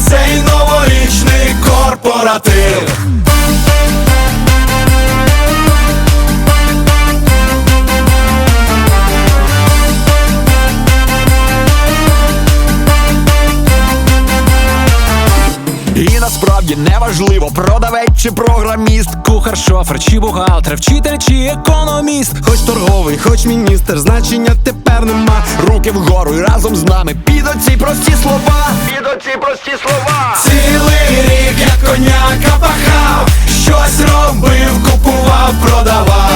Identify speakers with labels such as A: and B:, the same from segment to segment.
A: цей новорічний корпоратив.
B: І насправді неважливо, продавець чи програміст,
C: Кухар, шофер, чи бухгалтер, вчитель чи економіст
B: хоч торговий, хоч міністр, значення тепер нема. Руки вгору і разом з нами під оці прості слова. Під оці прості слова.
A: Цілий рік як коняка пахав, щось робив, купував, продавав,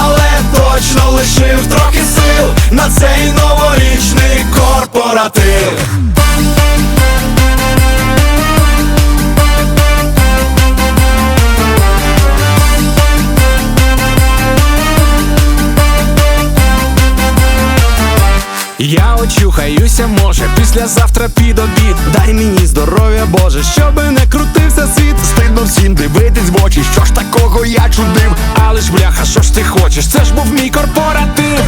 A: але точно лишив трохи сил на цей новорічний корпоратив.
C: Очухаюся, може, післязавтра під обід
B: Дай мені здоров'я, Боже, щоби не крутився світ. Стидно всім дивитись в очі, що ж такого я чудив.
C: Але ж бляха, що ж ти хочеш? Це ж був мій корпоратив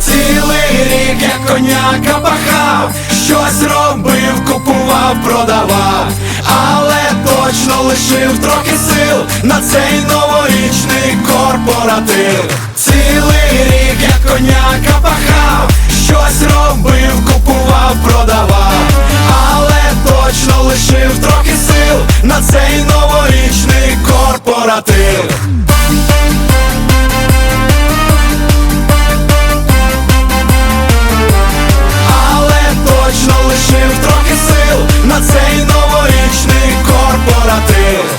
A: Цілий рік як коняка пахав, щось робив, купував, продавав, точно лишив трохи сил на цей новорічний корпоратив. Цілий рік як коняка пахав, щось робив, купував, продавав, але точно лишив трохи сил на цей новорічний корпоратив.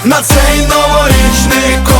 A: на цей новорічний конкурс